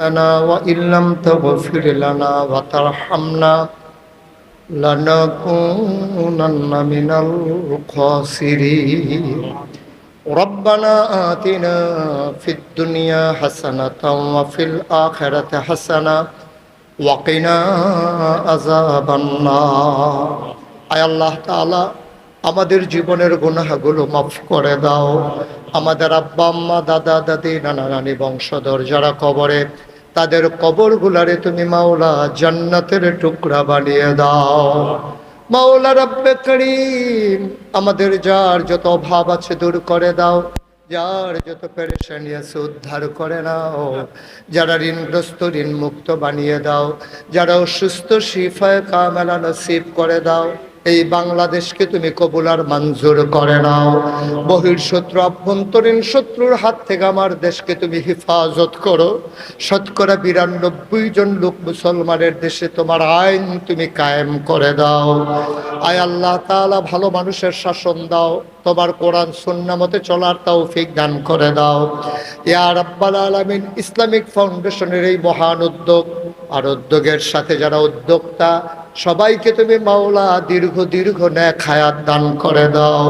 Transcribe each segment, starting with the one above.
لنا وإن لم تغفر لنا وترحمنا لنكونن من الخاسرين ربنا آتنا في الدنيا حسنة وفي الآخرة حسنة وقنا عذاب النار আয় আল্লাহ তাআলা আমাদের জীবনের গুনাহগুলো মাফ করে দাও। আমাদের আব্বা, আম্মা, দাদা, দাদি, নানা নানি বংশধর যারা কবরে, তাদের কবরগুলারে তুমি মাওলা জান্নাতের টুকরা বানিয়ে দাও। মাওলা রব্বে করিম, আমাদের যার যত অভাব আছে দূর করে দাও। যার যত পেরেশানি আছে উদ্ধার করে নাও। যারা ঋণগ্রস্ত ঋণ মুক্ত বানিয়ে দাও। যারা অসুস্থ, শিফায় কামেলা নসিব করে দাও। এই বাংলাদেশকে তুমি কবুলার মঞ্জুর করে নাও। বহির শত্রু, আভ্যন্তরীণ শত্রুর হাত থেকে আমার দেশকে তুমি হেফাজত করো। শতকরা বিরানব্বই জন লোক মুসলমানের দেশে তোমার আইন তুমি কায়েম করে দাও। আয় আল্লাহ তাআলা, ভালো মানুষের শাসন দাও। তোমার কোরআন, সুন্না মতে চলার তৌফিক দান করে দাও। ইয়া রাব্বাল আলামিন, ইসলামিক ফাউন্ডেশনের এই মহান উদ্যোগ আর উদ্যোগের সাথে যারা উদ্যোক্তা সবাইকে তুমি মাওলা দীর্ঘ দীর্ঘ ন্যাক হায়াত দান করে দাও।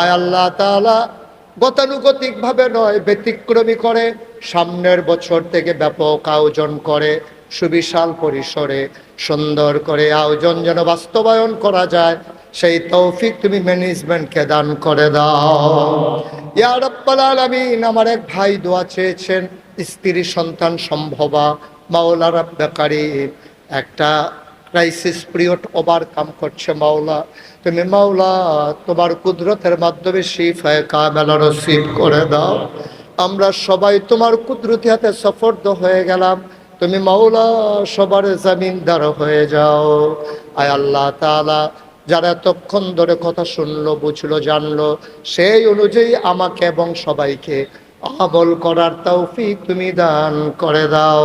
আয় আল্লাহ তাআলা, গতানুগতিক ভাবে নয়, ব্যতিক্রমী করে, সামনের বছর থেকে ব্যাপক আয়োজন করে, সুবিশাল পরিসরে সুন্দর করে আয়োজন যেন বাস্তবায়ন করা যায়, সেই তৌফিক তুমি ম্যানেজমেন্টকে দান করে দাও। ইয়া রাব্বাল আলামিন, আমার এক ভাই দোয়া চেয়েছেন, স্ত্রী সন্তান সম্ভবা মাওলা রাব্বে কারীম, একটা ক্রাইসিস পিরিয়ড ওভারকাম করছে মাওলা তুমি মাওলা তোমার কুদরতের মাধ্যমে শিফায় কামেলা নসিব করে দাও আমরা সবাই তোমার কুদরতি হাতে সফর্দ হয়ে গেলাম তুমি মাওলা সবার জামিনদার হয়ে যাও আয় আল্লাহ তাআলা যারা এতক্ষণ ধরে কথা শুনলো বুঝলো জানলো সেই অনুযায়ী আমাকে এবং সবাইকে আমল করার তৌফিক তুমি দান করে দাও।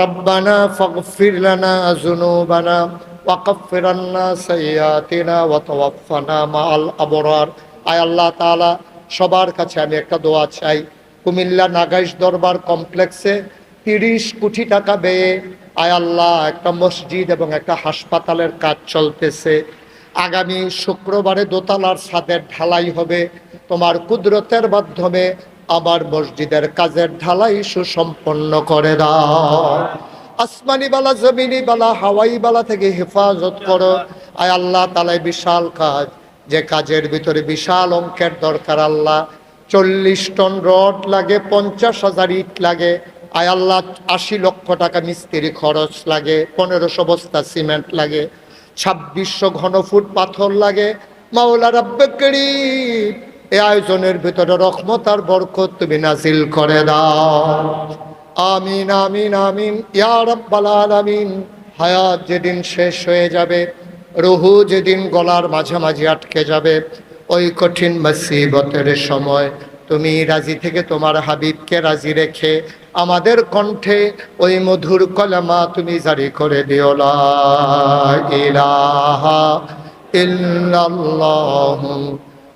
রব্বানা ফাগফির লানা যুনুবানা ওয়াকাফির আন্না সাইয়্যাতিনা ওয়া তাওয়াফানা মাআল আবরার। আয় আল্লাহ তাআলা, সবার কাছে আমি একটা দোয়া চাই। কুমিল্লা নাগাইশ দরবার কমপ্লেক্সে তিরিশ কোটি টাকা ব্যয়ে আয় আল্লাহ, একটা মসজিদ এবং একটা হাসপাতালের কাজ চলতেছে। আগামী শুক্রবারে দোতলার ছাদের ঢালাই হবে। তোমার কুদরতের মাধ্যমে আমার মসজিদের কাজের ঢালাই সুসম্পন্ন করে দাও। আসমানি বালা, জমিনি বালা, হাওয়াই বালা থেকে হেফাজত করো। আয় আল্লাহ তালাই বিশাল কাজ। যে কাজের ভিতরে বিশাল অঙ্কের দরকার আল্লাহ। চল্লিশ টন রড লাগে, পঞ্চাশ হাজার ইট লাগে। আয় আল্লাহ, আশি লক্ষ টাকা মিস্ত্রি খরচ লাগে, পনেরোশো বস্তা সিমেন্ট লাগে, ছাব্বিশশো ঘনফুট পাথর লাগে। মাওলা রাব্বে এই আয়োজনের ভিতরে রহমত আর বরকত তুমি নাজিল করে দাও। আমিন আমিন আমিন। ইয়া রাব্বাল আলামিন। হায়াত যেদিন শেষ হয়ে যাবে, রুহু যেদিন গলার মাঝামাঝি আটকে যাবে, ওই কঠিন মুসিবতের সময় তুমি রাজি থেকে তোমার হাবিবকে রাজি রেখে আমাদের কণ্ঠে ওই মধুর কলামা তুমি জারি করে দিও। ইলাহা ইল্লাল্লাহু